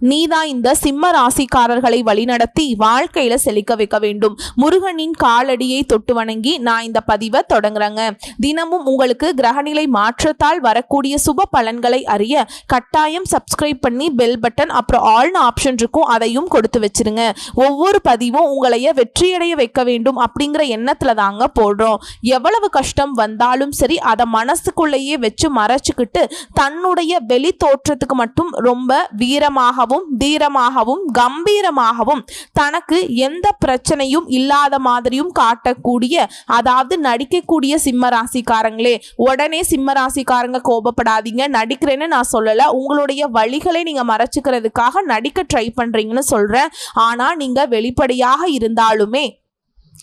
நீதான் இந்த சிம்ம ராசிக்காரர்களை வழிநடத்தி வாழ்க்கையில செழிக்க வைக்க வேண்டும். முருகனின் காலடியை தொட்டு வணங்கி நான் இந்த பதிவை தொடங்குறேங்க. தினமும் உங்களுக்கு கிரகநிலை மாற்றத்தால் வரக்கூடிய சுப பலன்களை அறிய கட்டாயம் சப்ஸ்கிரைப் பண்ணி பெல் பட்டன் அப்புறம் ஆல்னு ஆப்ஷன் இருக்கும் அதையும் கொடுத்து வச்சிருங்க. ஒவ்வொரு பதிவும் உங்களைய வெற்றியடைய வைக்க வேண்டும் அப்படிங்கிற எண்ணத்துல தாங்க போடுறோம். எவ்வளவு கஷ்டம் வந்தாலும் சரி அதை மனசுக்குள்ளேயே வச்சு மறைச்சுக்கிட்டு தன்னுடைய வெளி தோற்றத்துக்கு மட்டும் ரொம்ப வீரமாக வீரமாகவும் தீரமாகவும் கம்பீரமாகவும் தனக்கு எந்த பிரச்சனையும் இல்லாத மாதிரியும் காட்டக்கூடிய அதாவது நடிக்கக்கூடிய சிம்ம ராசிக்காரங்களே உடனே சிம்ம ராசிக்காரங்க கோபப்படாதீங்க. நடிக்கிறேன்னு நான் சொல்லலை. உங்களுடைய வழிகளை நீங்கள் மறைச்சிக்கிறதுக்காக நடிக்க ட்ரை பண்ணுறீங்கன்னு சொல்கிறேன் ஆனால் நீங்கள் வெளிப்படையாக இருந்தாலுமே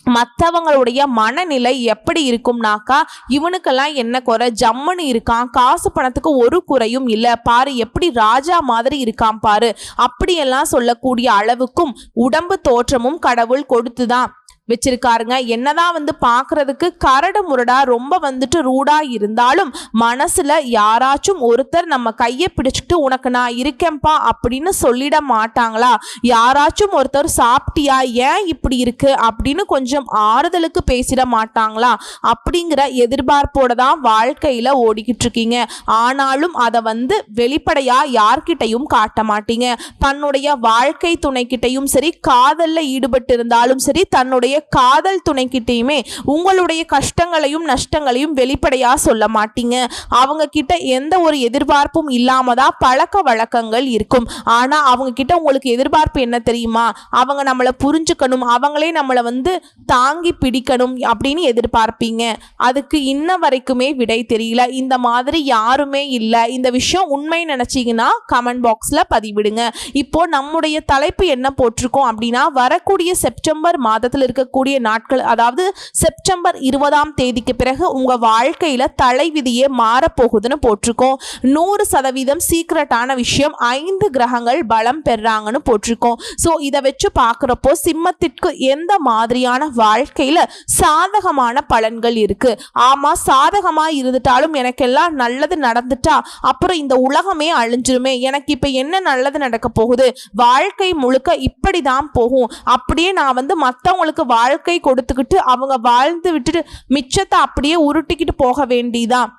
மற்றவங்களுடைய மனநிலை எப்படி இருக்கும்னாக்கா இவனுக்கெல்லாம் என்ன குறை? ஜம்முன்னு இருக்கான் காசு பணத்துக்கு ஒரு குறையும் இல்லை. பாரு எப்படி ராஜா மாதிரி இருக்கான் பாரு. அப்படியெல்லாம் சொல்லக்கூடிய அளவுக்கும் உடம்பு தோற்றமும் கடவுள் கொடுத்துதான். வச்சிருக்காருங்க. என்னதான் வந்து பார்க்கறதுக்கு கரடு முரடா ரொம்ப வந்துட்டு ரூடா இருந்தாலும் மனசுல யாராச்சும் ஒருத்தர் நம்ம கையை பிடிச்சிட்டு உனக்கு நான் இருக்கேன்ப்பா அப்படின்னு சொல்லிட மாட்டாங்களா? யாராச்சும் ஒருத்தர் சாப்பிட்டியா? ஏன் இப்படி இருக்கு? அப்படின்னு கொஞ்சம் ஆறுதலுக்கு பேசிட மாட்டாங்களா? அப்படிங்கிற எதிர்பார்ப்போட தான் வாழ்க்கையில ஓடிக்கிட்டு இருக்கீங்க. ஆனாலும் அதை வந்து வெளிப்படையா யார்கிட்டையும் காட்ட மாட்டீங்க. தன்னுடைய வாழ்க்கை துணைக்கிட்டையும் சரி காதல்ல ஈடுபட்டு இருந்தாலும் சரி தன்னுடைய காதல் துணைக்கிட்டையுமே உங்களுடைய கஷ்டங்களையும் நஷ்டங்களையும் வெளிப்படையாக சொல்ல மாட்டீங்க. அவங்க கிட்ட எந்த ஒரு எதிர்பார்ப்பும் இல்லாம தான் பழக்க வழக்கங்கள் இருக்கும். ஆனால் அவங்க கிட்ட உங்களுக்கு எதிர்பார்ப்பு என்ன தெரியுமா? அவங்க நம்மளை புரிஞ்சுக்கணும். அவங்களே நம்மளை வந்து தாங்கி பிடிக்கணும் அப்படின்னு எதிர்பார்ப்பீங்க. அதுக்கு இன்ன வரைக்குமே விடை தெரியல. இந்த மாதிரி யாருமே இல்லை. இந்த விஷயம் உண்மை நினச்சிங்கன்னா கமெண்ட் பாக்ஸில் பதிவிடுங்க. இப்போ நம்முடைய தலைப்பு என்ன போட்டிருக்கோம் அப்படின்னா வரக்கூடிய செப்டம்பர் மாதத்தில் இருக்கக்கூடிய நாட்கள் அதாவது செப்டம்பர் இருபதாம் தேதிக்கு பிறகு உங்க வாழ்க்கையில தலைவிதியே மாறப்போகுதுன்னு போட்டிருக்கோம். நூறு சதவீதம் சீக்ரெட்டான விஷயம் ஐந்து கிரகங்கள் பலம் பெறாங்கன்னு போட்டிருக்கோம். ஸோ இதை வச்சு பார்க்குறப்போ சிம்மத்திற்கு எந்த மாதிரியான வாழ்க்கையில் சாதகமான பலன்கள் இருக்கு? ஆமா சாதகமா இருந்துட்டாலும் எனக்கெல்லாம் நல்லது நடந்துட்டா அப்புறம் இந்த உலகமே அழிஞ்சிருமே எனக்கு இப்போ என்ன நல்லது நடக்க போகுது? வாழ்க்கை முழுக்க இப்படிதான் போகும். அப்படியே நான் வந்து மற்றவங்களுக்கு வாழ்க்கை கொடுத்துக்கிட்டு அவங்க வாழ்ந்து விட்டுட்டு மிச்சத்தை அப்படியே உருட்டிக்கிட்டு போக வேண்டிதான்.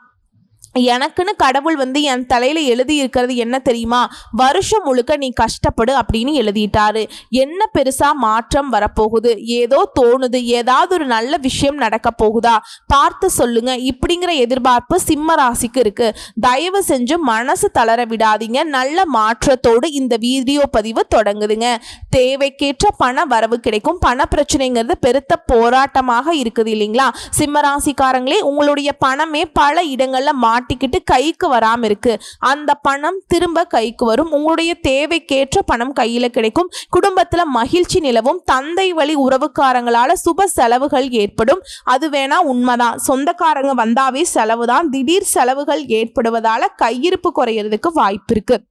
எனக்குன்னு கடவுள் வந்து என் தலையில எழுதி இருக்கிறது என்ன தெரியுமா? வருஷம் முழுக்க நீ கஷ்டப்படு அப்படின்னு எழுதிட்டாரு. என்ன பெருசா மாற்றம் வரப்போகுது? ஏதோ தோணுது. ஏதாவது ஒரு நல்ல விஷயம் நடக்க போகுதா? பார்த்து சொல்லுங்க. இப்படிங்கிற எதிர்பார்ப்பு சிம்ம ராசிக்கு இருக்கு. தயவு செஞ்சு மனசு தளர விடாதீங்க. நல்ல மாற்றத்தோடு இந்த வீடியோ பதிவு தொடங்குதுங்க. தேவைக்கேற்ற பண வரவு கிடைக்கும். பண பிரச்சனைங்கிறது பெருத்த போராட்டமாக இருக்குது இல்லைங்களா? சிம்ம ராசிக்காரங்களே உங்களுடைய பணமே பல இடங்கள்ல மாட்டிக்கிட்டு கைக்கு வராமல் இருக்குது அந்த பணம் திரும்ப கைக்கு வரும். உங்களுடைய தேவைக்கேற்ற பணம் கையில் கிடைக்கும். குடும்பத்தில் மகிழ்ச்சி நிலவும். தந்தை வழி உறவுக்காரங்களால் சுப செலவுகள் ஏற்படும். அது வேணா உண்மைதான். சொந்தக்காரங்க வந்தாவே செலவு தான் திடீர் செலவுகள் ஏற்படுவதால் கையிருப்பு குறையிறதுக்கு வாய்ப்பு இருக்குது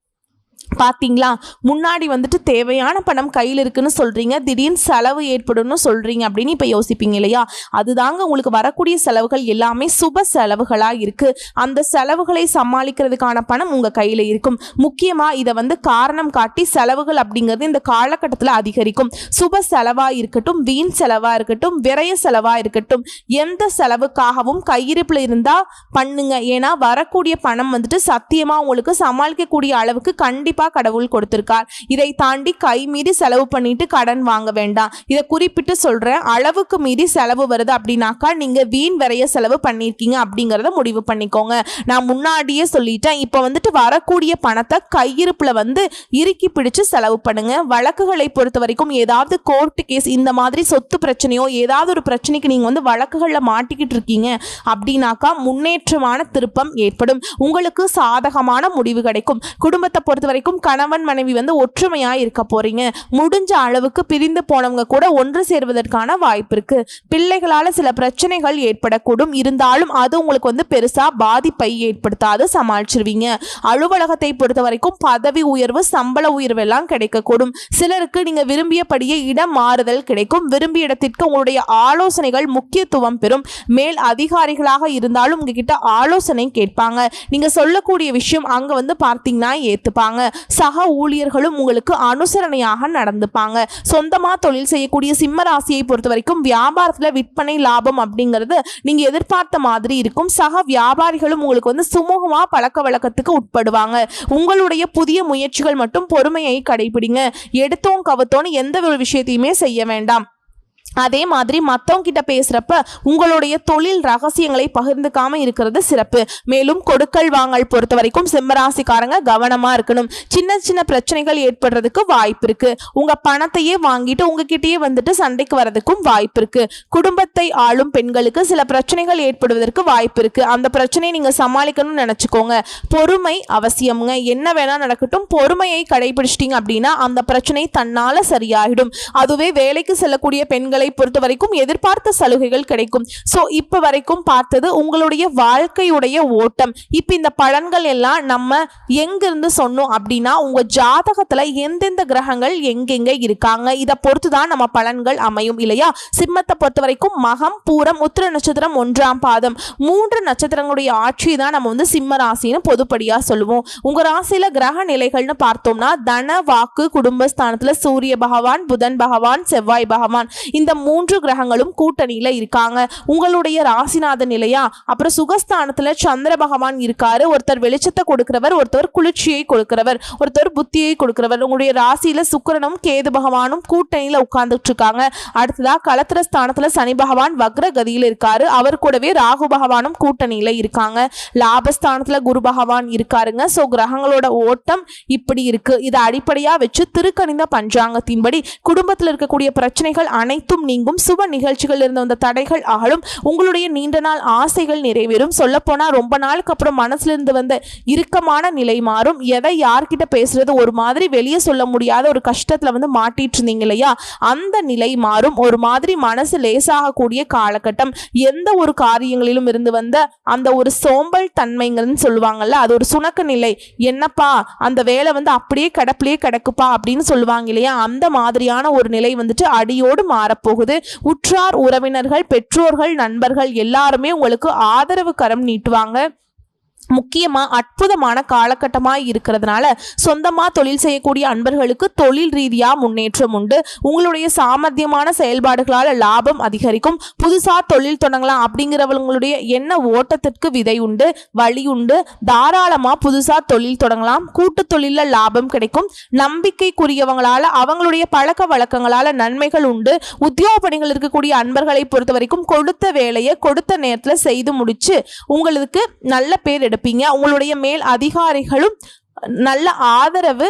பார்த்தீங்களா முன்னாடி வந்துட்டு தேவையான பணம் கையில் இருக்குன்னு சொல்கிறீங்க திடீர்னு செலவு ஏற்படும்னு சொல்கிறீங்க அப்படின்னு இப்போ யோசிப்பீங்க இல்லையா? அதுதாங்க உங்களுக்கு வரக்கூடிய செலவுகள் எல்லாமே சுப செலவுகளாக இருக்குது அந்த செலவுகளை சமாளிக்கிறதுக்கான பணம் உங்கள் கையில் இருக்கும். முக்கியமாக இதை வந்து காரணம் காட்டி செலவுகள் அப்படிங்கிறது இந்த காலகட்டத்தில் அதிகரிக்கும். சுப செலவாக இருக்கட்டும் வீண் செலவாக இருக்கட்டும் விரய செலவாக இருக்கட்டும் எந்த செலவுக்காகவும் கையிருப்பில் இருந்தால் பண்ணுங்க. ஏன்னா வரக்கூடிய பணம் வந்துட்டு சத்தியமாக உங்களுக்கு சமாளிக்கக்கூடிய அளவுக்கு கண்டிப்பா கடவுள் கொடுத்திருக்கார். இதை தாண்டி கை மீறி செலவு பண்ணிட்டு கடன் வாங்க வேண்டாம். இதை குறிப்பிட்டு சொல்றேன். அளவுக்கு மீறி செலவு வருது அப்படின்னாக்கா நீங்க வீண் விரைய செலவு பண்ணியிருக்கீங்க அப்படிங்கிறத முடிவு பண்ணிக்கோங்க. நான் முன்னாடியே சொல்லிட்டேன். இப்போ வந்துட்டு வரக்கூடிய பணத்தை கையிருப்புல வந்து இறுக்கி பிடிச்சு செலவு பண்ணுங்க. வழக்குகளை பொறுத்த வரைக்கும் ஏதாவது கோர்ட்டு கேஸ் இந்த மாதிரி சொத்து பிரச்சனையோ ஏதாவது ஒரு பிரச்சனைக்கு நீங்க வந்து வழக்குகளில் மாட்டிக்கிட்டு இருக்கீங்க அப்படின்னாக்கா முன்னேற்றமான திருப்பம் ஏற்படும். உங்களுக்கு சாதகமான முடிவு கிடைக்கும். குடும்பத்தை பொறுத்த வரைக்கும் வரைக்கும் கணவன் மனைவி வந்து ஒற்றுமையாக இருக்க போகிறீங்க முடிஞ்ச அளவுக்கு பிரிந்து போனவங்க கூட ஒன்று சேர்வதற்கான வாய்ப்பு இருக்கு. பிள்ளைகளால் சில பிரச்சனைகள் ஏற்படக்கூடும். இருந்தாலும் அது உங்களுக்கு வந்து பெருசாக பாதிப்பை ஏற்படுத்தாது சமாளிச்சிருவீங்க. அலுவலகத்தை பொறுத்த வரைக்கும் பதவி உயர்வு சம்பள உயர்வு எல்லாம் கிடைக்கக்கூடும். சிலருக்கு நீங்கள் விரும்பியபடியே இடம் மாறுதல் கிடைக்கும். விரும்பிய இடத்திற்கு உங்களுடைய ஆலோசனைகள் முக்கியத்துவம் பெறும். மேல் அதிகாரிகளாக இருந்தாலும் உங்ககிட்ட ஆலோசனை கேட்பாங்க. நீங்கள் சொல்லக்கூடிய விஷயம் அங்கே வந்து பார்த்தீங்கன்னா ஏற்றுப்பாங்க சக ஊழியர்களும் உங்களுக்கு அனுசரணையாக நடந்துப்பாங்க. சொந்தமா தொழில் செய்யக்கூடிய சிம்ம ராசியை பொறுத்த வரைக்கும் வியாபாரத்துல விற்பனை லாபம் அப்படிங்கிறது நீங்க எதிர்பார்த்த மாதிரி இருக்கும். சக வியாபாரிகளும் உங்களுக்கு வந்து சுமூகமா பழக்க வழக்கத்துக்கு உட்படுவாங்க. உங்களுடைய புதிய முயற்சிகள் மட்டும் பொறுமையை கடைபிடிங்க. எடுத்தோம் கவத்தோன்னு எந்த ஒரு விஷயத்தையுமே செய்ய வேண்டாம். அதே மாதிரி மற்றவங்க கிட்ட பேசுறப்ப உங்களுடைய தொழில் ரகசியங்களை பகிர்ந்துக்காம இருக்கிறது சிறப்பு. மேலும் கொடுக்கல் வாங்கல் பொறுத்த வரைக்கும் சிம்மராசிக்காரங்க கவனமா இருக்கணும். சின்ன சின்ன பிரச்சனைகள் ஏற்படுறதுக்கு வாய்ப்பு இருக்கு. உங்க பணத்தையே வாங்கிட்டு உங்ககிட்டயே வந்துட்டு சண்டைக்கு வர்றதுக்கும் வாய்ப்பு இருக்கு. குடும்பத்தை ஆளும் பெண்களுக்கு சில பிரச்சனைகள் ஏற்படுவதற்கு வாய்ப்பு இருக்கு. அந்த பிரச்சனையை நீங்க சமாளிக்கணும்னு நினைச்சுக்கோங்க. பொறுமை அவசியம்ங்க. என்ன வேணா நடக்கட்டும். பொறுமையை கடைபிடிச்சிட்டீங்க அப்படின்னா அந்த பிரச்சனை தன்னால சரியாயிடும். அதுவே வேலைக்கு செல்லக்கூடிய பெண்கள் பொறுத்த வரைக்கும் எதிர்பார்த்த சலுகைகள் கிடைக்கும். ஸோ இப்போ வரைக்கும் பார்த்தது உங்களுடைய வாழ்க்கையுடைய ஓட்டம். இப்போ இந்த பலன்கள் எல்லாம் நம்ம எங்கிருந்து சொன்னோம் அப்படின்னா உங்க ஜாதகத்துல எந்தெந்த கிரகங்கள் எங்கெங்க இருக்காங்க? இதை பொறுத்து தான் நம்ம பலன்கள் அமையும் இல்லையா? சிம்மத்தை பொறுத்த வரைக்கும் மகம் பூரம் உத்திர நட்சத்திரம் ஒன்றாம் பாதம். மூன்று நட்சத்திரங்களுடைய ஆட்சி தான் நம்ம வந்து சிம்ம ராசின்னு பொதுப்படியாக சொல்லுவோம். உங்க ராசியில் கிரக நிலைகள்னு பார்த்தோம்னா தன வாக்கு குடும்பஸ்தானத்துல சூரிய பகவான் புதன் பகவான் செவ்வாய் பகவான். இந்த மூன்று கிரகங்களும் கூட்டணியில இருக்காங்க. உங்களுடைய ராசிநாதன் நிலையா? அப்புறம் சுகஸ்தானத்துல சந்திர பகவான் இருக்காரு. ஒருத்தர் வெளிச்சத்தை கொடுக்கிறவர் ஒருத்தர் குளிர்ச்சியை கொடுக்கிறவர் ஒருத்தர் புத்தியை கொடுக்கிறவர். உங்களுடைய ராசியில சுக்கிரனும் கேது பகவானும் கூட்டணியில உட்கார்ந்துட்டு இருக்காங்க. அடுத்ததா களத்திர ஸ்தானத்துல சனி பகவான் வக்ர கதியில இருக்காரு. அவர் கூடவே ராகு பகவானும் கூட்டணியில இருக்காங்க. லாபஸ்தானத்துல குரு பகவான் இருக்காருங்க. ஸோ கிரகங்களோட ஓட்டம் இப்படி இருக்கு. இதை அடிப்படையா வச்சு திருக்கணிந்த பஞ்சாங்கத்தின்படி குடும்பத்தில் இருக்கக்கூடிய பிரச்சனைகள் அனைத்தும் நீங்கும். சுப நிகழ்ச்சிகள் இருந்த அந்த தடைகள் அகலும் உங்களுடைய நீண்ட நாள் ஆசைகள் நிறைவேறும். சொல்லப்போனா ரொம்ப நாளுக்கு அப்புறம் மனசுல இருந்து வந்த இறுக்கமான நிலை மாறும். எதை யார்கிட்ட பேசுறது? ஒரு மாதிரி வெளியே சொல்ல முடியாத ஒரு கஷ்டத்துல வந்து மாட்டிட்டு இருந்தீங்க இல்லையா? அந்த நிலை மாறும். ஒரு மாதிரி மனசு லேசாகக்கூடிய காலகட்டம். எந்த ஒரு காரியங்களிலும் இருந்து வந்த அந்த ஒரு சோம்பல் தன்மைங்கள்னு சொல்லுவாங்கல்ல அது ஒரு சுணக்க நிலை. என்னப்பா அந்த வேலை வந்து அப்படியே கிடப்பிலே கிடக்குப்பா அப்படின்னு சொல்லுவாங்க இல்லையா? அந்த மாதிரியான ஒரு நிலை வந்துட்டு அடியோடு போகுது. உற்றார் உறவினர்கள் பெற்றோர்கள் நண்பர்கள் எல்லாருமே உங்களுக்கு ஆதரவு கரம் நீட்டுவாங்க. முக்கியமா அற்புதமான காலகட்டமாக இருக்கிறதுனால சொந்தமா தொழில் செய்யக்கூடிய அன்பர்களுக்கு தொழில் ரீதியா முன்னேற்றம் உண்டு. உங்களுடைய சாமர்த்தியமான செயல்பாடுகளால் லாபம் அதிகரிக்கும். புதுசா தொழில் தொடங்கலாம் அப்படிங்கிறவங்களுடைய எண்ண ஓட்டத்திற்கு விதை உண்டு வழி உண்டு. தாராளமா புதுசா தொழில் தொடங்கலாம். கூட்டு தொழில லாபம் கிடைக்கும். நம்பிக்கைக்குரியவங்களால அவங்களுடைய பழக்க வழக்கங்களால நன்மைகள் உண்டு. உத்தியோக பணிகள் இருக்கக்கூடிய அன்பர்களை பொறுத்த வரைக்கும் கொடுத்த வேலையை கொடுத்த நேரத்துல செய்து முடிச்சு உங்களுக்கு நல்ல பேர் இருப்பீங்க உங்களுடைய மேல் அதிகாரிகளும் நல்ல ஆதரவு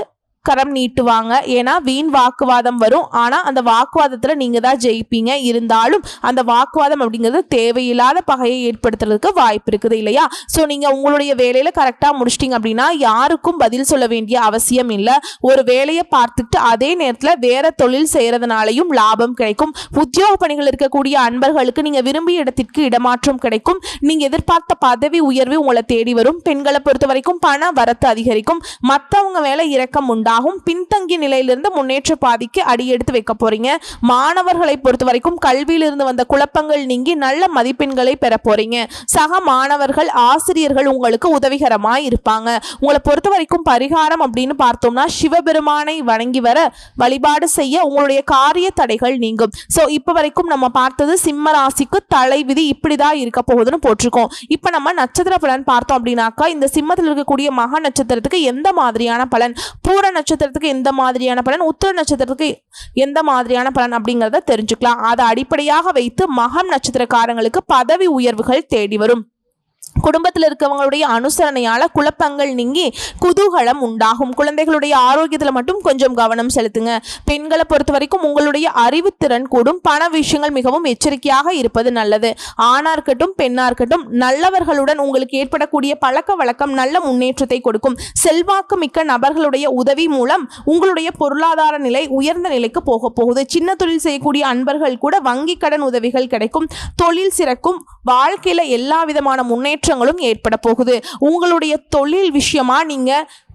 கரம் நீட்டுவாங்க. ஏன்னா வீண் வாக்குவாதம் வரும். ஆனால் அந்த வாக்குவாதத்தில் நீங்கள் தான் ஜெயிப்பீங்க. இருந்தாலும் அந்த வாக்குவாதம் அப்படிங்கிறது தேவையில்லாத பகையை ஏற்படுத்துறதுக்கு வாய்ப்பு இருக்குது இல்லையா? ஸோ நீங்கள் உங்களுடைய வேலையில் கரெக்டாக முடிச்சிட்டிங்க அப்படின்னா யாருக்கும் பதில் சொல்ல வேண்டிய அவசியம் இல்லை. ஒரு வேலையை பார்த்துட்டு அதே நேரத்தில் வேற தொழில் செய்கிறதுனாலையும் லாபம் கிடைக்கும். உத்தியோக பணிகள் இருக்கக்கூடிய அன்பர்களுக்கு நீங்கள் விரும்பிய இடத்திற்கு இடமாற்றம் கிடைக்கும். நீங்கள் எதிர்பார்த்த பதவி உயர்வு உங்களை தேடி வரும். பெண்களை பொறுத்த வரைக்கும் பண வரத்து அதிகரிக்கும். மற்றவங்க வேலை இறக்கம் உண்டாகும் பின்தங்கிய நிலையிலிருந்து முன்னேற்ற பாதிக்கு அடியெடுத்து வைக்க போறீங்க. மாணவர்களை பொறுத்த வரைக்கும் கல்வியிலிருந்து வந்த குழப்பங்கள் நீங்கி நல்ல மதிப்பெண்களை பெற போறீங்க. சக மாணவர்கள் ஆசிரியர்கள் உங்களுக்கு உதவிகரமாக இருப்பாங்க. உங்களை பொறுத்த வரைக்கும் பரிகாரம் அப்படின்னு பார்த்தோம்னா சிவபெருமானை வணங்கி வர வழிபாடு செய்ய உங்களுடைய காரிய தடைகள் நீங்கும். ஸோ இப்போ வரைக்கும் நம்ம பார்த்தது சிம்ம ராசிக்கு தலைவிதி இப்படிதான் இருக்க போகுதுன்னு போட்டிருக்கோம். இப்போ நம்ம நட்சத்திர பலன் பார்த்தோம் அப்படின்னாக்கா இந்த சிம்மத்தில் இருக்கக்கூடிய மக நட்சத்திரத்துக்கு எந்த மாதிரியான பலன்? பூர நட்சத்திரத்துக்கு எந்த மாதிரியான பலன் உத்திர நட்சத்திரத்துக்கு எந்த மாதிரியான பலன் அப்படிங்கிறத தெரிஞ்சுக்கலாம். அதை அடிப்படையாக வைத்து மகம் நட்சத்திரக்காரங்களுக்கு பதவி உயர்வுகள் தேடி வரும். குடும்பத்தில் இருக்கவங்களுடைய அனுசரணையால் குழப்பங்கள் நீங்கி குதூகலம் உண்டாகும். குழந்தைகளுடைய ஆரோக்கியத்தில் மட்டும் கொஞ்சம் கவனம் செலுத்துங்க. பெண்களை பொறுத்த வரைக்கும் உங்களுடைய அறிவுத்திறன் கூடும். பண விஷயங்கள் மிகவும் எச்சரிக்கையாக இருப்பது நல்லது. ஆணா இருக்கட்டும் பெண்ணா இருக்கட்டும் நல்லவர்களுடன் உங்களுக்கு ஏற்படக்கூடிய பழக்க வழக்கம் நல்ல முன்னேற்றத்தை கொடுக்கும். செல்வாக்கு மிக்க நபர்களுடைய உதவி மூலம் உங்களுடைய பொருளாதார நிலை உயர்ந்த நிலைக்கு போக போகுது. சின்ன தொழில் செய்யக்கூடிய அன்பர்கள் கூட வங்கி கடன் உதவிகள் கிடைக்கும். தொழில் சிறக்கும். வாழ்க்கையில் எல்லா விதமான மாற்றங்களும் ஏற்பட போகுது. உங்களுடைய தொழில் விஷயமா நீங்க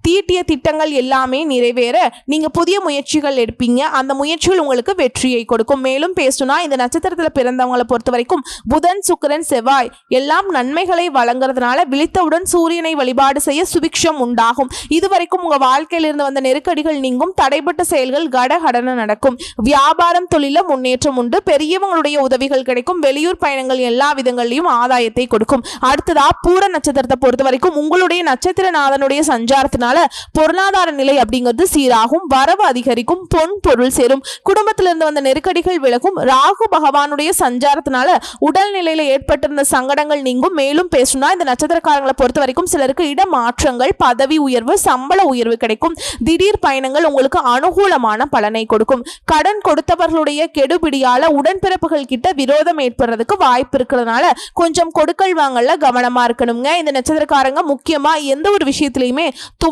தீட்டிய திட்டங்கள் எல்லாமே நிறைவேற நீங்க புதிய முயற்சிகள் எடுப்பீங்க. அந்த முயற்சிகள் உங்களுக்கு வெற்றியை கொடுக்கும். மேலும் பேசுனா இந்த நட்சத்திரத்தில் பிறந்தவங்களை பொறுத்த வரைக்கும் புதன் சுக்கரன் செவ்வாய் எல்லாம் நன்மைகளை வழங்குறதுனால விழித்தவுடன் சூரியனை வழிபாடு செய்ய சுபிக்ஷம் உண்டாகும். இதுவரைக்கும் உங்க வாழ்க்கையிலிருந்து வந்த நெருக்கடிகள் நீங்கும். தடைப்பட்ட செயல்கள் கடகடன நடக்கும். வியாபாரம் தொழில முன்னேற்றம் உண்டு. பெரியவங்களுடைய உதவிகள் கிடைக்கும். வெளியூர் பயணங்கள் எல்லா விதங்களையும் ஆதாயத்தை கொடுக்கும். அடுத்ததா பூர நட்சத்திரத்தை பொறுத்த வரைக்கும் உங்களுடைய நட்சத்திரநாதனுடைய சஞ்சாரத்தினால் பொருளாதார நிலை அப்படிங்கிறது சீராகும் வரவு அதிகரிக்கும் பொன் பொருள் சேரும். குடும்பத்திலிருந்து வந்த நெருக்கடிகள் விலகும். ராகு பகவானுடைய சஞ்சாரத்தினால உடல்நிலையில ஏற்பட்டிருந்த சங்கடங்கள் நீங்கும். மேலும் பேசணும்னா இந்த நட்சத்திரக்காரங்களை பொறுத்த வரைக்கும் சிலருக்கு இடமாற்றங்கள் பதவி உயர்வு சம்பள உயர்வு கிடைக்கும். திடீர் பயணங்கள் உங்களுக்கு அனுகூலமான பலனை கொடுக்கும். கடன் கொடுத்தவர்களுடைய கெடுபிடியால உடன்பிறப்புகள் கிட்ட விரோதம் ஏற்படுறதுக்கு வாய்ப்பு இருக்கிறதுனால கொஞ்சம் கொடுக்கல் வாங்கல கவனமா இருக்கணுங்க. இந்த நட்சத்திரக்காரங்க முக்கியமா எந்த ஒரு விஷயத்திலையுமே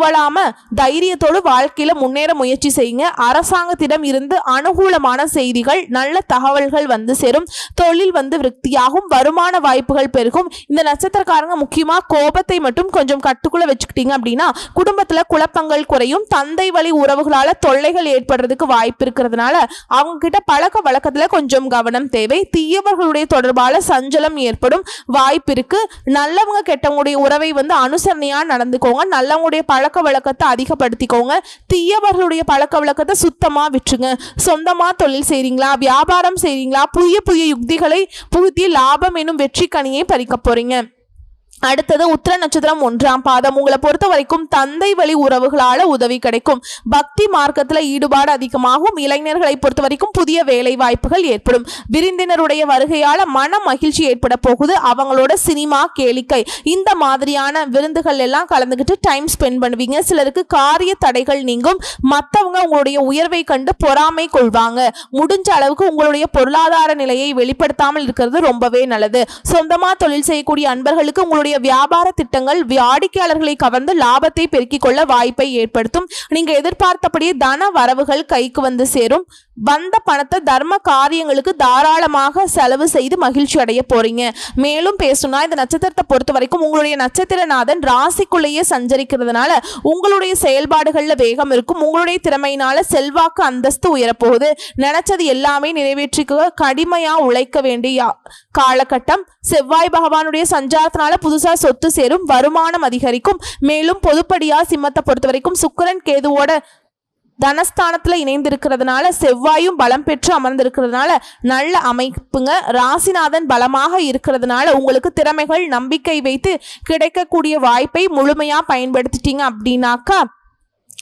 துவளாம தைரியத்தோடு வாழ்க்கையில முன்னேற முயற்சி செய்யுங்க. அரசாங்கத்திடம் இருந்து அனுகூலமான செய்திகள் நல்ல தகவல்கள் வந்து சேரும். தொழில் வந்து விருத்தியாகும். வருமான வாய்ப்புகள் பெருகும். இந்த நட்சத்திரக்காரங்க முக்கியமா கோபத்தை மட்டும் கொஞ்சம் கட்டுக்குள்ள வச்சுக்கிட்டீங்க அப்படின்னா குடும்பத்துல குழப்பங்கள் குறையும். தந்தை வழி உறவுகளால தொல்லைகள் ஏற்படுறதுக்கு வாய்ப்பு இருக்கிறதுனால அவங்க கிட்ட பழக்க வழக்கத்துல கொஞ்சம் கவனம் தேவை. தீயவர்களுடைய தொடர்பால சஞ்சலம் ஏற்படும். வாய்ப்பு இருக்கு. நல்லவங்க கெட்டவங்களுடைய உறவை வந்து அனுசரணையா நடந்துக்கோங்க. நல்லவங்களுடைய பழக்க வழக்கத்தை அதிகப்படுத்திக்கோங்க. தீயவர்களுடைய பழக்க வழக்கத்தை சுத்தமாக விட்டுருங்க. சொந்தமாக தொழில் செய்கிறீங்களா வியாபாரம் செய்கிறீங்களா புதிய புதிய யுக்திகளை புகுத்தி லாபம் எனும் வெற்றி கனியை பறிக்க போகிறீங்க அடுத்தது உத்திர நட்சத்திரம் ஒன்றாம் பாதம். உங்களை பொறுத்த வரைக்கும் தந்தை வழி உறவுகளால உதவி கிடைக்கும். பக்தி மார்க்கத்துல ஈடுபாடு அதிகமாகும். இளைஞர்களை பொறுத்த வரைக்கும் புதிய வேலை வாய்ப்புகள் ஏற்படும். விருந்தினருடைய வருகையால மன மகிழ்ச்சி ஏற்பட போகுது. அவங்களோட சினிமா கேளிக்கை இந்த மாதிரியான விருந்துகள் எல்லாம் கலந்துக்கிட்டு டைம் ஸ்பெண்ட் பண்ணுவீங்க. சிலருக்கு காரிய தடைகள் நீங்கும். மற்றவங்க உங்களுடைய உயர்வை கண்டு பொறாமை கொள்வாங்க. முடிஞ்ச அளவுக்கு உங்களுடைய பொருளாதார நிலையை வெளிப்படுத்தாமல் இருக்கிறது ரொம்பவே நல்லது. சொந்தமா தொழில் செய்யக்கூடிய அன்பர்களுக்கு உங்களுடைய வியாபார திட்டங்கள் வாடிக்கையாளர்களை கவர்ந்து லாபத்தை பெருக்கிக் கொள்ள வாய்ப்பை ஏற்படுத்தும். நீங்க எதிர்பார்த்தபடியே தன வரவுகள் கைக்கு வந்து சேரும். வந்த பணத்தை தர்ம காரியங்களுக்கு தாராளமாக செலவு செய்து மகிழ்ச்சி அடைய போறீங்க. மேலும் பேசணும்னா இந்த நட்சத்திரத்தை பொறுத்த வரைக்கும் உங்களுடைய நட்சத்திரநாதன் ராசிக்குள்ளேயே சஞ்சரிக்கிறதுனால உங்களுடைய செயல்பாடுகள்ல வேகம் இருக்கும். உங்களுடைய திறமையினால செல்வாக்கு அந்தஸ்து உயரப்போகுது. நினைச்சது எல்லாமே நிறைவேற்றிக்க கடுமையா உழைக்க வேண்டிய காலகட்டம். செவ்வாய் பகவானுடைய சஞ்சாரத்தினால புதுசா சொத்து சேரும். வருமானம் அதிகரிக்கும். மேலும் பொதுப்படியா சிம்மத்தை பொறுத்த வரைக்கும் சுக்கிரன் கேதுவோட தனஸ்தானத்தில் இணைந்திருக்கிறதுனால செவ்வாயும் பலம் பெற்று அமர்ந்திருக்கிறதுனால நல்ல அமைப்புங்க. ராசிநாதன் பலமாக இருக்கிறதுனால உங்களுக்கு திறமைகள் நம்பிக்கை வைத்து கிடைக்கக்கூடிய வாய்ப்பை முழுமையாக பயன்படுத்திட்டீங்க அப்படின்னாக்கா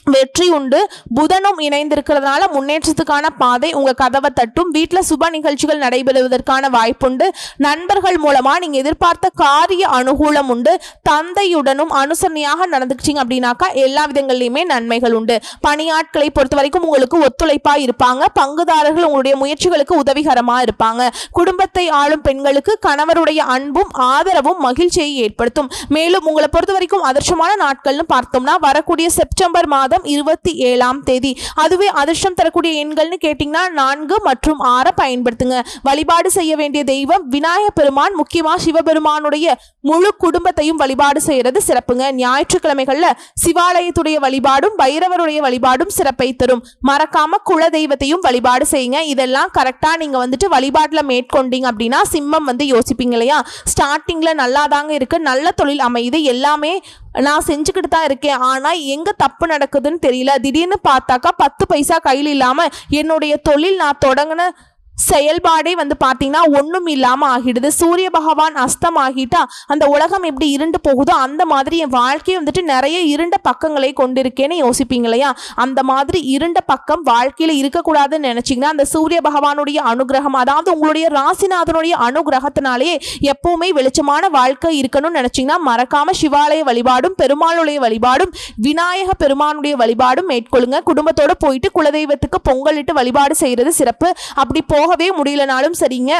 வெற்றி உண்டு. புதனும் இணைந்திருக்கிறதுனால முன்னேற்றத்துக்கான பாதை உங்கள் கதவை தட்டும். வீட்டில் சுப நிகழ்ச்சிகள் நடைபெறுவதற்கான வாய்ப்புண்டு. நண்பர்கள் மூலமாக நீங்கள் எதிர்பார்த்த காரிய அனுகூலம் உண்டு. தந்தையுடனும் அனுசரணையாக நடந்துக்கிட்டீங்க அப்படின்னாக்கா எல்லா விதங்கள்லையுமே நன்மைகள் உண்டு. பணியாட்களை பொறுத்த வரைக்கும் உங்களுக்கு ஒத்துழைப்பாக இருப்பாங்க. பங்குதாரர்கள் உங்களுடைய முயற்சிகளுக்கு உதவிகரமாக இருப்பாங்க. குடும்பத்தை ஆளும் பெண்களுக்கு கணவருடைய அன்பும் ஆதரவும் மகிழ்ச்சியை ஏற்படுத்தும். மேலும் உங்களை பொறுத்த வரைக்கும் அதிர்ஷ்டமான நாட்கள்னு பார்த்தோம்னா வரக்கூடிய செப்டம்பர் மாதம் இருபத்தி ஏழாம் தேதி. அதுவே அதிர்ஷ்டம் தரக்கூடிய எண்கள்னு கேட்டிங்கன்னா நான்கு மற்றும் ஆறை பயன்படுத்துங்க. வழிபாடு செய்ய வேண்டிய தெய்வம் விநாயக பெருமான் முக்கியமாக சிவபெருமானுடைய முழு குடும்பத்தையும் வழிபாடு செய்யறது சிறப்புங்க. ஞாயிற்றுக்கிழமைகளில் சிவாலயத்துடைய வழிபாடும் பைரவருடைய வழிபாடும் சிறப்பை தரும். மறக்காம குல தெய்வத்தையும் வழிபாடு செய்யுங்க. இதெல்லாம் கரெக்டாக நீங்கள் வந்துட்டு வழிபாட்டில் மேற்கொண்டீங்க அப்படின்னா சிம்மம் வந்து யோசிப்பீங்க இல்லையா? ஸ்டார்டிங்கில் நல்லா தாங்க இருக்கு. நல்ல தொழில் அமையுது. எல்லாமே நான் செஞ்சுக்கிட்டு தான் இருக்கேன். ஆனால் எங்கே தப்பு நடக்குதுன்னு தெரியல. திடீர்னு பார்த்தாக்கா பத்து பைசா கையில் இல்லாமல் என்னுடைய தொழில் நான் தொடங்கின செயல்பாடே வந்து பார்த்தீங்கன்னா ஒன்றும் இல்லாமல் ஆகிடுது. சூரிய பகவான் அஸ்தம் ஆகிட்டா அந்த உலகம் எப்படி இருண்டு போகுதோ அந்த மாதிரி என் வாழ்க்கையை வந்துட்டு நிறைய இருண்ட பக்கங்களை கொண்டிருக்கேன்னு யோசிப்பீங்க இல்லையா? அந்த மாதிரி இருண்ட பக்கம் வாழ்க்கையில் இருக்கக்கூடாதுன்னு நினச்சிங்கன்னா அந்த சூரிய பகவானுடைய அனுகிரகம் அதாவது உங்களுடைய ராசிநாதனுடைய அனுகிரகத்தினாலேயே எப்பவுமே வெளிச்சமான வாழ்க்கை இருக்கணும்னு நினச்சிங்கன்னா மறக்காமல் சிவாலய வழிபாடும் பெருமாளுடைய வழிபாடும் விநாயக பெருமானுடைய வழிபாடும் மேற்கொள்ளுங்க. குடும்பத்தோடு போயிட்டு குலதெய்வத்துக்கு பொங்கலிட்டு வழிபாடு செய்கிறது சிறப்பு. அப்படி போகவே முடியலனாலும் சரிங்க.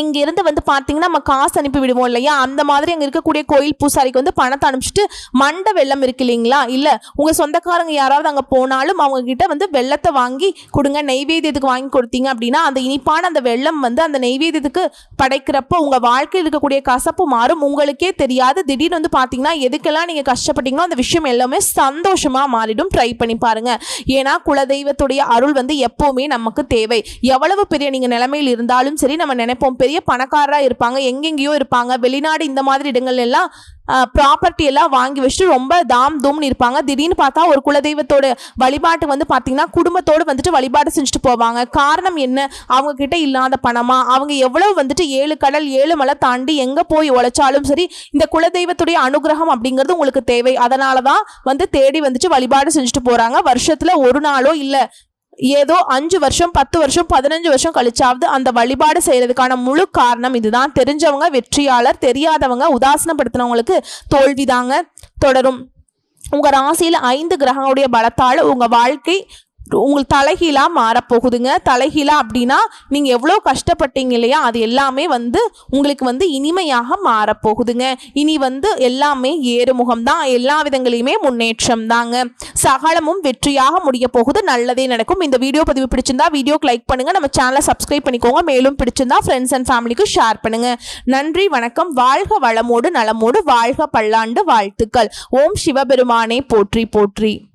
இங்கேருந்து வந்து பார்த்தீங்கன்னா நம்ம காசு அனுப்பி விடுவோம் இல்லையா? அந்த மாதிரி அங்கே இருக்கக்கூடிய கோயில் பூசாரிக்கு வந்து பணத்தை அனுப்பிச்சிட்டு மண்டை வெள்ளம் இருக்கு இல்லைங்களா? இல்லை உங்கள் சொந்தக்காரங்க யாராவது அங்கே போனாலும் அவங்க கிட்ட வந்து வெள்ளத்தை வாங்கி கொடுங்க நெய்வேத்தியத்துக்கு வாங்கி கொடுத்தீங்க அப்படின்னா அந்த இனிப்பான அந்த வெள்ளம் வந்து அந்த நெய்வேத்தியத்துக்கு படைக்கிறப்போ உங்கள் வாழ்க்கையில் இருக்கக்கூடிய கசப்பு மாறும். உங்களுக்கே தெரியாது. திடீர்னு வந்து பார்த்தீங்கன்னா எதுக்கெல்லாம் நீங்கள் கஷ்டப்பட்டீங்களோ அந்த விஷயம் எல்லாமே சந்தோஷமாக மாறிடும். ட்ரை பண்ணி பாருங்க. ஏன்னா குலதெய்வத்துடைய அருள் வந்து எப்போவுமே நமக்கு தேவை. எவ்வளவு பெரிய நீங்கள் நிலைமையில் இருந்தாலும் சரி நம்ம நினைப்போம் பெரிய பணக்காரராக இருப்பாங்க எங்கெங்கேயோ இருப்பாங்க. வெளிநாடு இந்த மாதிரி இடங்கள் எல்லாம் ப்ராப்பர்ட்டி எல்லாம் வாங்கி வச்சுட்டு ரொம்ப தாம் தூம்னு இருப்பாங்க. திடீர்னு பார்த்தா ஒரு குலதெய்வத்தோட வழிபாட்டு வந்து பார்த்தீங்கன்னா குடும்பத்தோடு வந்துட்டு வழிபாடு செஞ்சுட்டு போவாங்க. காரணம் என்ன? அவங்க கிட்ட இல்லாத பணமா? அவங்க எவ்வளவு வந்துட்டு ஏழு கடல் ஏழு மலை தாண்டி எங்கே போய் உழைச்சாலும் சரி இந்த குலதெய்வத்துடைய அனுகிரகம் அப்படிங்கிறது உங்களுக்கு தேவை. அதனால தான் வந்து தேடி வந்துட்டு வழிபாடு செஞ்சுட்டு போகிறாங்க வருஷத்தில் ஒரு நாளோ இல்லை ஏதோ அஞ்சு வருஷம் பத்து வருஷம் பதினஞ்சு வருஷம் கழிச்சாவது அந்த வழிபாடு செய்யறதுக்கான முழு காரணம் இதுதான். தெரிஞ்சவங்க வெற்றியாளர் தெரியாதவங்க உதாசனப்படுத்தினவங்களுக்கு தோல்விதாங்க தொடரும். உங்கள் ராசியில் ஐந்து கிரகங்களுடைய பலத்தால் உங்கள் வாழ்க்கை உங்கள் தலைகீழா மாறப்போகுதுங்க. தலைகீழா அப்படின்னா நீங்கள் எவ்வளோ கஷ்டப்பட்டீங்க இல்லையா? அது எல்லாமே வந்து உங்களுக்கு வந்து இனிமையாக மாறப்போகுதுங்க. இனி வந்து எல்லாமே ஏறுமுகம் தான். எல்லா விதங்களையுமே முன்னேற்றம் தாங்க. சகலமும் வெற்றியாக முடிய போகுது. நல்லதே நடக்கும். இந்த வீடியோ பதிவு பிடிச்சிருந்தா வீடியோக்கு லைக் பண்ணுங்க. நம்ம சேனலை சப்ஸ்கிரைப் பண்ணிக்கோங்க. மேலும் பிடிச்சிருந்தா ஃப்ரெண்ட்ஸ் அண்ட் ஃபேமிலிக்கு ஷேர் பண்ணுங்க. நன்றி வணக்கம். வாழ்க வளமோடு நலமோடு வாழ்க பல்லாண்டு வாழ்த்துக்கள். ஓம் சிவபெருமானே போற்றி போற்றி.